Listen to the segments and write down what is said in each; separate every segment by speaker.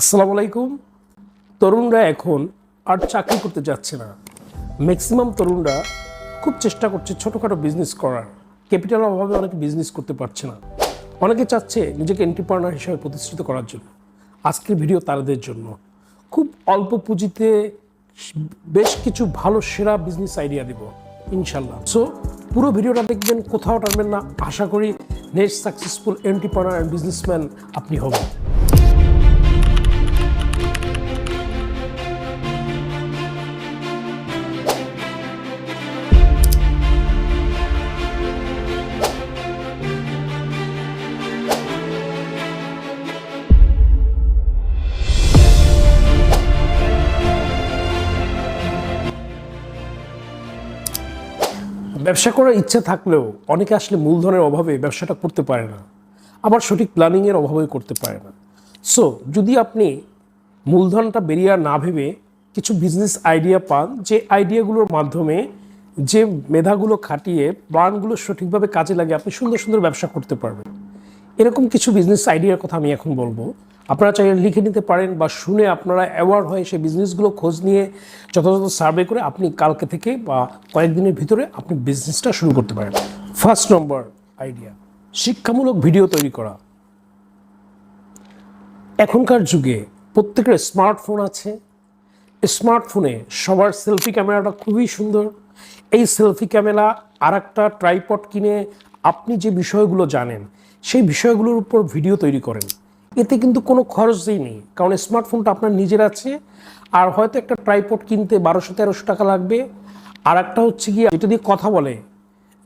Speaker 1: আসসালামু আলাইকুম। তরুণরা এখন আর চাকরি করতে যাচ্ছে না। ম্যাক্সিমাম তরুণরা খুব চেষ্টা করছে ছোটোখাটো বিজনেস করার। ক্যাপিটাল অভাবে অনেকে বিজনেস করতে পারছে না। অনেকে চাচ্ছে নিজেকে এন্টারপ্রেনার হিসেবে প্রতিষ্ঠিত করার জন্য। আজকের ভিডিও তাদের জন্য। খুব অল্প পুঁজিতে বেশ কিছু ভালো, সেরা বিজনেস আইডিয়া দেব ইনশাল্লাহ সো পুরো ভিডিওটা দেখবেন, কোথাও টানবেন না। আশা করি next successful entrepreneur and businessman আপনি হবেন। ব্যবসা করার ইচ্ছা থাকলেও অনেকে আসলে মূলধনের অভাবে ব্যবসাটা করতে পারে না। আবার সঠিক প্ল্যানিংয়ের অভাবে করতে পারে না। সো যদি আপনি মূলধনটা বেরিয়ে না ভেবে কিছু বিজনেস আইডিয়া পান, যে আইডিয়াগুলোর মাধ্যমে যে মেধাগুলো খাটিয়ে প্ল্যানগুলো সঠিকভাবে কাজে লাগে আপনি সুন্দর সুন্দর ব্যবসা করতে পারবেন। এরকম কিছু বিজনেস আইডিয়ার কথা আমি এখন বলব। আপনারা চাইলে লিখে নিতে পারেন বা শুনে আপনারা অ্যাওয়ার্ড হয়ে সেই বিজনেসগুলো খোঁজ নিয়ে যথাযথ সার্ভে করে আপনি কালকে থেকে বা কয়েকদিনের ভিতরে আপনি বিজনেসটা শুরু করতে পারেন। ফার্স্ট নম্বর আইডিয়া শিক্ষামূলক ভিডিও তৈরি করা। এখনকার যুগে প্রত্যেকের স্মার্টফোন আছে। স্মার্টফোনে সবার সেলফি ক্যামেরাটা খুবই সুন্দর। এই সেলফি ক্যামেরা আর একটা ট্রাইপড কিনে আপনি যে বিষয়গুলো জানেন, সেই বিষয়গুলোর উপর ভিডিও তৈরি করেন। এতে কিন্তু কোনো খরচই নেই। কারণ স্মার্টফোনটা আপনার নিজের আছে, আর হয়তো একটা ট্রাইপড কিনতে বারোশো, তেরোশো টাকা লাগবে। আর একটা হচ্ছে গিয়ে, যেটা দিয়ে কথা বলে,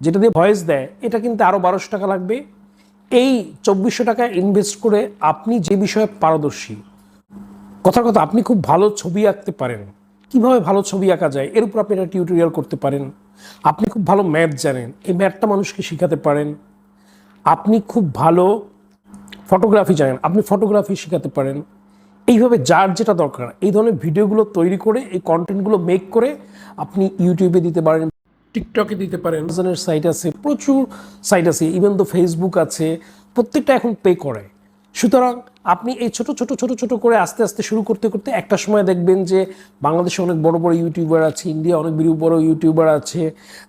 Speaker 1: যেটা দিয়ে ভয়েস দেয়, এটা কিন্তু আরও বারোশো টাকা লাগবে। এই চব্বিশশো টাকা ইনভেস্ট করে আপনি যে বিষয়ে পারদর্শী, কথার কথা, আপনি খুব ভালো ছবি আঁকতে পারেন। কীভাবে ভালো ছবি আঁকা যায়, এর উপর আপনি একটা টিউটোরিয়াল করতে পারেন। আপনি খুব ভালো ম্যাথ জানেন, এই ম্যাথটা মানুষকে শেখাতে পারেন। আপনি খুব ভালো ফটোগ্রাফি জানেন, আপনি ফটোগ্রাফি শেখাতে পারেন। এইভাবে যার যেটা দরকার, এই ধরনের ভিডিওগুলো তৈরি করে, এই কন্টেন্টগুলো মেক করে আপনি ইউটিউবে দিতে পারেন টিকটকে দিতে পারেন। অ্যামাজনের সাইট আছে, প্রচুর সাইট আছে ইভেন তো ফেসবুক আছে, প্রত্যেকটা এখন পে করে। সুতরাং আপনি এই ছোট ছোট ছোট ছোট করে আস্তে আস্তে শুরু করতে করতে একটা সময় দেখবেন যে বাংলাদেশে অনেক বড় বড় ইউটিউবার আছে ইন্ডিয়া অনেক বড় বড় ইউটিউবার আছে।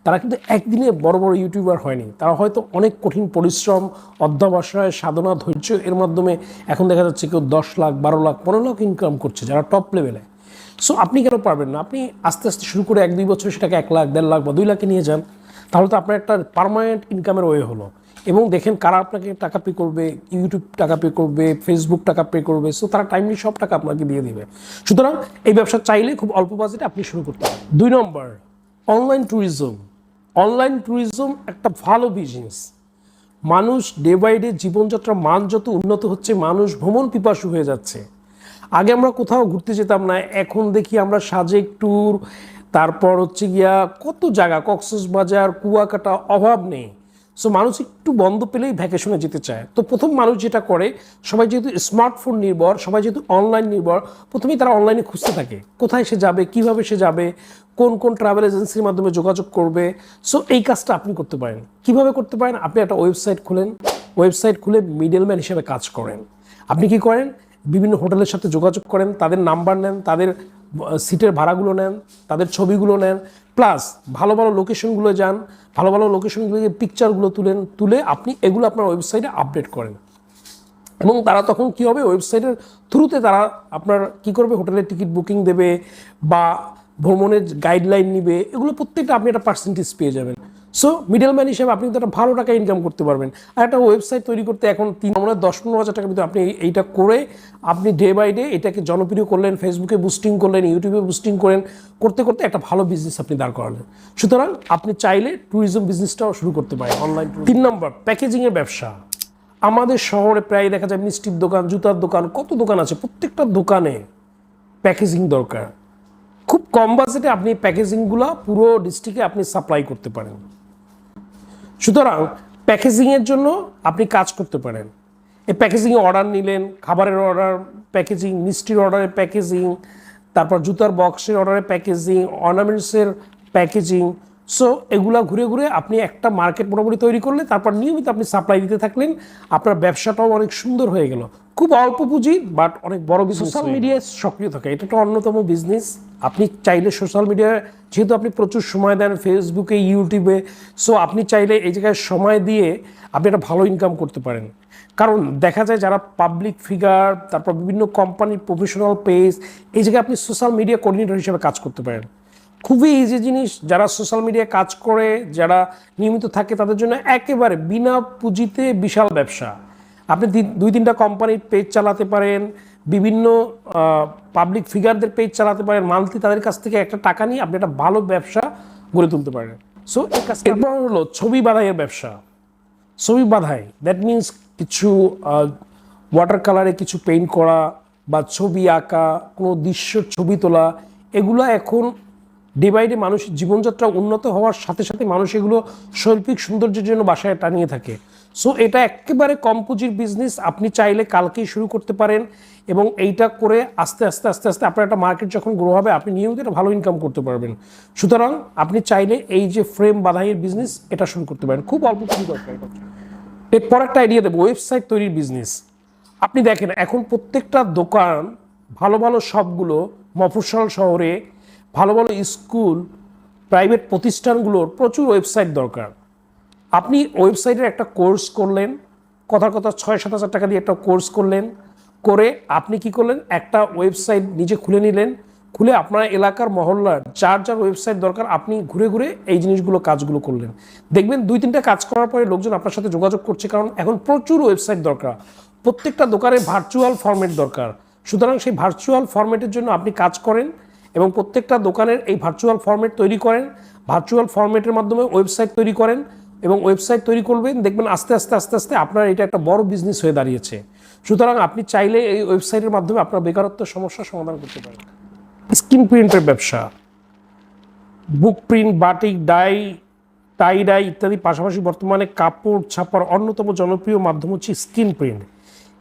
Speaker 1: তারা কিন্তু একদিনে বড় বড় ইউটিউবার হয়নি। তারা হয়তো অনেক কঠিন পরিশ্রম, অধ্যবসায়, সাধনা, ধৈর্য এর মাধ্যমে এখন দেখা যাচ্ছে কেউ দশ লাখ, বারো লাখ, পনেরো লাখ ইনকাম করছে, যারা টপ লেভেলে সো আপনি কেন পারবেন না? আপনি আস্তে আস্তে শুরু করে এক, দুই বছর সেটাকে এক লাখ, দেড় লাখ বা দুই লাখে নিয়ে যান, তাহলে তো আপনার একটা পারমানেন্ট ইনকামের ওয়ে হলো। এবং দেখেন কারা আপনাকে টাকা পে করবে ইউটিউব টাকা পে করবে ফেসবুক টাকা পে করবে সো তারা টাইমলি সব টাকা আপনাকে দিয়ে দিবে। সুতরাং এই ব্যবসা চাইলে খুব অল্প বাজেটে আপনি শুরু করতে পারেন। দুই নম্বর অনলাইন ট্যুরিজম অনলাইন ট্যুরিজম একটা ভালো বিজনেস মানুষ ডে বাই ডে জীবনযাত্রার মান যত উন্নত হচ্ছে, মানুষ ভ্রমণ পিপাসু হয়ে যাচ্ছে। আগে আমরা কোথাও ঘুরতে যেতাম না, এখন দেখি আমরা সাজেক ট্যুর তারপর হচ্ছে গিয়া কত জায়গা, কক্সবাজার, কুয়াকাটা, অভাব নেই। সো মানুষ একটু বন্ধ পেলেই ভ্যাকেশনে যেতে চায়। তো প্রথম মানুষ যেটা করে, সবাই যেহেতু স্মার্টফোন নির্ভর, সবাই যেহেতু অনলাইন নির্ভর, প্রথমেই তারা অনলাইনে খুঁজতে থাকে। কোথায় সে যাবে, কীভাবে সে যাবে, কোন কোন ট্রাভেল এজেন্সির মাধ্যমে যোগাযোগ করবে। সো এই কাজটা আপনি করতে পারেন। কীভাবে করতে পারেন? আপনি একটা ওয়েবসাইট খুলেন। ওয়েবসাইট খুলে মিডলম্যান হিসেবে কাজ করেন। আপনি কি করেন? বিভিন্ন হোটেলের সাথে যোগাযোগ করেন, তাদের নাম্বার নেন, তাদের সিটের ভাড়াগুলো নেন, তাদের ছবিগুলো নেন, প্লাস ভালো ভালো লোকেশনগুলো যান, ভালো ভালো লোকেশনগুলো পিকচারগুলো তুলেন, তুলে আপনি এগুলো আপনার ওয়েবসাইটে আপডেট করেন। এবং তারা তখন কি হবে ওয়েবসাইটের থ্রুতে তারা আপনার কি করবে, হোটেলের টিকিট বুকিং দেবে বা ভ্রমণের গাইডলাইন নিবে, এগুলো প্রত্যেকটা আপনি একটা পার্সেন্টেজ পেয়ে যাবেন। সো মিডলম্যান হিসেবে আপনি কিন্তু একটা ভালো টাকা ইনকাম করতে পারবেন। আর একটা ওয়েবসাইট তৈরি করতে এখন তিন আমরা দশ পনেরো হাজার টাকার ভিতরে আপনি এইটা করে আপনি ডে বাই ডে এটাকে জনপ্রিয় করলেন ফেসবুকে বুস্টিং করলেন ইউটিউবে বুস্টিং করেন করতে করতে একটা ভালো বিজনেস আপনি দাঁড় করালেন। সুতরাং আপনি চাইলে ট্যুরিজম বিজনেসটাও শুরু করতে পারেন। অনলাইন তিন নম্বর প্যাকেজিংয়ের ব্যবসা। আমাদের শহরে প্রায় দেখা যায় মিষ্টির দোকান জুতার দোকান কত দোকান আছে? প্রত্যেকটা দোকানে প্যাকেজিং দরকার। খুব কম বাজেটে আপনি প্যাকেজিংগুলো পুরো ডিস্ট্রিক্টে আপনি সাপ্লাই করতে পারেন। সুতরাং প্যাকেজিংয়ের জন্য আপনি কাজ করতে পারেন। এই প্যাকেজিংয়ে অর্ডার নিলেন, খাবারের অর্ডার প্যাকেজিং, মিষ্টির অর্ডারের প্যাকেজিং, তারপর জুতার বক্সের অর্ডারের প্যাকেজিং, অর্নামেন্টসের প্যাকেজিং সো এগুলা ঘুরে ঘুরে আপনি একটা মার্কেট মোটামুটি তৈরি করলে তারপর নিয়মিত আপনি সাপ্লাই দিতে থাকলেন আপনার ব্যবসাটাও অনেক সুন্দর হয়ে গেল। খুব অল্প পুঁজি বাট অনেক বড় সোশ্যাল মিডিয়ায় সক্রিয় থাকে। এটা একটা অন্যতম বিজনেস আপনি চাইলে সোশ্যাল মিডিয়ায় যেহেতু আপনি প্রচুর সময় দেন ফেসবুকে ইউটিউবে সো আপনি চাইলে এই জায়গায় সময় দিয়ে আপনি একটা ভালো ইনকাম করতে পারেন। কারণ দেখা যায় যারা পাবলিক ফিগার তারপর বিভিন্ন কোম্পানির প্রফেশনাল পেজ এই জায়গায় আপনি সোশ্যাল মিডিয়া কোঅর্ডিনেটর হিসেবে কাজ করতে পারেন। খুবই ইজি জিনিস। যারা সোশ্যাল মিডিয়ায় কাজ করে, যারা নিয়মিত থাকে, তাদের জন্য একেবারে বিনা পুঁজিতে বিশাল ব্যবসা। আপনি দুই, তিনটা কোম্পানির পেজ চালাতে পারেন, বিভিন্ন পাবলিক ফিগারদের পেজ চালাতে পারেন মান্থলি তাদের কাছ থেকে একটা টাকা নিয়ে আপনি একটা ভালো ব্যবসা গড়ে তুলতে পারেন। সো কাজটা এরপর হলো ছবি বাধাইয়ের ব্যবসা। ছবি বাধাই দ্যাট মিন্স কিছু ওয়াটার কালারে কিছু পেইন্ট করা বা ছবি আঁকা, কোনো দৃশ্য ছবি তোলা, এগুলো এখন ডে বাই ডে মানুষের জীবনযাত্রা উন্নত হওয়ার সাথে সাথে মানুষ এগুলো শৈল্পিক সৌন্দর্যের জন্য বাসায় টানিয়ে থাকে। সো এটা একেবারে কম পুঁজির বিজনেস আপনি চাইলে কালকেই শুরু করতে পারেন এবং এইটা করে আস্তে আস্তে আস্তে আস্তে আপনার একটা মার্কেট যখন গ্রো হবে, আপনি নিয়মিত একটা ভালো ইনকাম করতে পারবেন। সুতরাং আপনি চাইলে এই যে ফ্রেম বাধাইয়ের বিজনেস এটা শুরু করতে পারেন। খুব অল্প পুঁজি দরকার এটা। এরপর একটা আইডিয়া দেবো ওয়েবসাইট তৈরির বিজনেস আপনি দেখেন, এখন প্রত্যেকটা দোকান, ভালো ভালো সবগুলো মফস্বল শহরে ভালো ভালো স্কুল প্রাইভেট প্রতিষ্ঠানগুলোর প্রচুর ওয়েবসাইট দরকার। আপনি ওয়েবসাইটের একটা কোর্স করলেন, কথার কথা ছয় সাত হাজার টাকা দিয়ে একটা কোর্স করলেন, করে আপনি কি করলেন? একটা ওয়েবসাইট নিজে খুলে নিলেন, খুলে আপনার এলাকার মহল্লার যার যার ওয়েবসাইট দরকার, আপনি ঘুরে ঘুরে এই জিনিসগুলো, কাজগুলো করলেন। দেখবেন দুই তিনটা কাজ করার পরে লোকজন আপনার সাথে যোগাযোগ করছে, কারণ এখন প্রচুর ওয়েবসাইট দরকার। প্রত্যেকটা দোকানে ভার্চুয়াল ফরম্যাট দরকার। সুতরাং সেই ভার্চুয়াল ফরম্যাটের জন্য আপনি কাজ করেন এবং প্রত্যেকটা দোকানের এই ভার্চুয়াল ফরম্যাট তৈরি করেন ভার্চুয়াল ফরম্যাটের মাধ্যমে ওয়েবসাইট তৈরি করেন এবং ওয়েবসাইট তৈরি করবেন। দেখবেন আস্তে আস্তে আস্তে আস্তে আপনার এটা একটা বড় বিজনেস হয়ে দাঁড়িয়েছে। সুতরাং আপনি চাইলে এই ওয়েবসাইটের মাধ্যমে আপনার বেকারত্বের সমস্যার সমাধান করতে পারেন। স্ক্রিন প্রিন্টের ব্যবসা book print batik dye tie dye ইত্যাদি পাশাপাশি বর্তমানে কাপড়, ছাপার অন্যতম জনপ্রিয় মাধ্যম হচ্ছে স্ক্রিন প্রিন্ট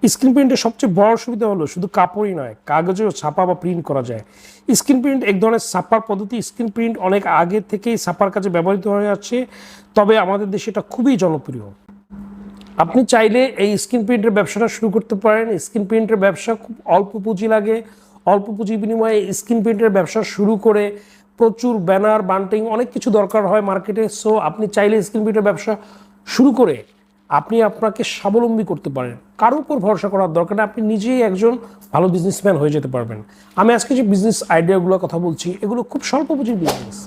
Speaker 1: স্ক্রিন প্রিন্টের সবচেয়ে বড় সুবিধা হলো শুধু কাপড়ই নয়, কাগজেও ছাপা বা প্রিন্ট করা যায়। স্ক্রিন প্রিন্ট এক ধরনের ছাপার পদ্ধতি। স্ক্রিন প্রিন্ট অনেক আগে থেকেই ছাপার কাজে ব্যবহৃত হয়ে আছে তবে আমাদের দেশে এটা খুবই জনপ্রিয়। আপনি চাইলে এই স্ক্রিন প্রিন্টের ব্যবসাটা শুরু করতে পারেন। স্ক্রিন প্রিন্টের ব্যবসা খুব অল্প পুঁজি লাগে। অল্প পুঁজির বিনিময়ে স্ক্রিন প্রিন্টের ব্যবসা শুরু করে প্রচুর ব্যানার, বান্টিং অনেক কিছু দরকার হয় মার্কেটে। সো আপনি চাইলে স্ক্রিন প্রিন্টের ব্যবসা শুরু করে আপনি আপনাকে স্বাবলম্বী করতে পারেন। কারও উপর ভরসা করার দরকার নেই, আপনি নিজেই একজন ভালো বিজনেসম্যান হয়ে যেতে পারবেন। আমি আজকে যে বিজনেস আইডিয়াগুলোর কথা বলছি, এগুলো খুব স্বল্প পুঁজির বিজনেস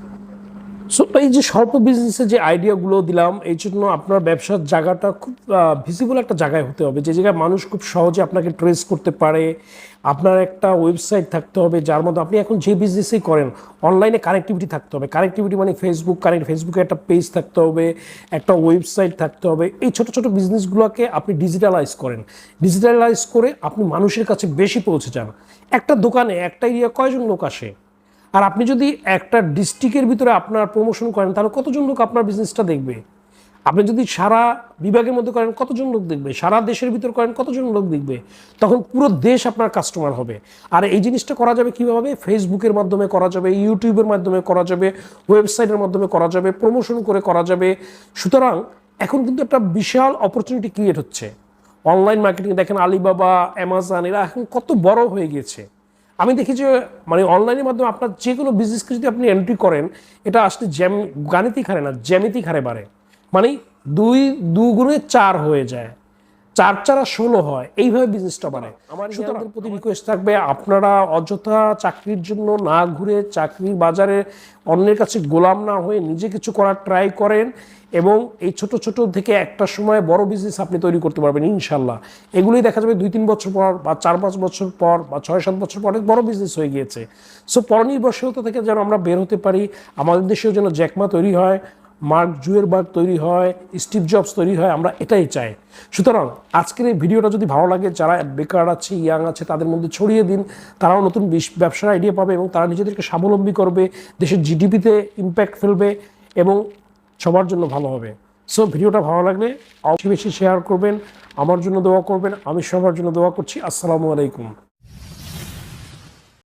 Speaker 1: সো এই যে স্বল্প বিজনেসের যে আইডিয়াগুলো দিলাম, এই জন্য আপনার ব্যবসার জায়গাটা খুব ভিজিবল একটা জায়গায় হতে হবে। যে জায়গায় মানুষ খুব সহজে আপনাকে ট্রেস করতে পারে, আপনার একটা ওয়েবসাইট থাকতে হবে, যার মধ্যে আপনি এখন যে বিজনেসই করেন অনলাইনে কানেক্টিভিটি থাকতে হবে। কানেক্টিভিটি মানে ফেসবুক কানেক্ট ফেসবুকে একটা পেজ থাকতে হবে, একটা ওয়েবসাইট থাকতে হবে। এই ছোট ছোট বিজনেসগুলোকে আপনি ডিজিটালাইজ করেন। ডিজিটালাইজ করে আপনি মানুষের কাছে বেশি পৌঁছে যান। একটা দোকানে একটা এরিয়া কয়জন লোক আসে? আর আপনি যদি একটা ডিস্ট্রিক্টের ভিতরে আপনার প্রমোশন করেন, তাহলে কতজন লোক আপনার বিজনেসটা দেখবে? আপনি যদি সারা বিভাগের মধ্যে করেন, কতজন লোক দেখবে? সারা দেশের ভিতর করেন, কতজন লোক দেখবে? তখন পুরো দেশ আপনার কাস্টমার হবে। আর এই জিনিসটা করা যাবে কীভাবে? ফেসবুকের মাধ্যমে করা যাবে ইউটিউবের মাধ্যমে করা যাবে ওয়েবসাইটের মাধ্যমে করা যাবে প্রমোশন করে করা যাবে। সুতরাং এখন কিন্তু একটা বিশাল অপরচুনিটি ক্রিয়েট হচ্ছে। অনলাইন মার্কেটিং দেখেন আলিবাবা অ্যামাজন এরা এখন কত বড় হয়ে গিয়েছে আমি দেখি যে মানে অনলাইনের মাধ্যমে আপনার যে কোনো বিজনেসকে যদি আপনি এন্ট্রি করেন এটা আসলে জ্যাম গাণিতিক হারে না জ্যামিতিক হারে বাড়ে। মানে দুই দুগুণে চার হয়ে যায়। চার চারা ষোলো হয় এইভাবে বিজনেসটা বাড়ে। আমার সুতরাং প্রতি রিকোয়েস্ট থাকবে আপনারা অযথা চাকরির জন্য না ঘুরে চাকরির বাজারে অন্যের কাছে গোলাম না হয়ে নিজে কিছু করার ট্রাই করেন। এবং এই ছোট ছোট থেকে একটা সময় বড় বিজনেস আপনি তৈরি করতে পারবেন, ইনশাল্লাহ। এগুলোই দেখা যাবে দুই, তিন বছর পর বা চার, পাঁচ বছর পর বা ছয়, সাত বছর পর অনেক বড় বিজনেস হয়ে গিয়েছে। সো পরনির্ভরশীলতা থেকে যেন আমরা বের হতে পারি, আমাদের দেশেও যেন জ্যাকমা তৈরি হয়, মার্ক জুয়েরবার্গ তৈরি হয়, স্টিভ জবস তৈরি হয়, আমরা এটাই চাই। সুতরাং আজকের এই ভিডিওটা যদি ভালো লাগে, যারা বেকার আছে ইয়াং আছে, তাদের মধ্যে ছড়িয়ে দিন, তারাও নতুন ব্যবসার আইডিয়া পাবে এবং তারা নিজেদেরকে স্বাবলম্বী করবে, দেশের জিডিপিতে ইম্প্যাক্ট ফেলবে এবং সবার জন্য ভালো হবে। সো ভিডিওটা ভালো লাগলে অবশ্যই বেশি শেয়ার করবেন, আমার জন্য দোয়া করবেন, আমি সবার জন্য দোয়া করছি। আসসালামু আলাইকুম।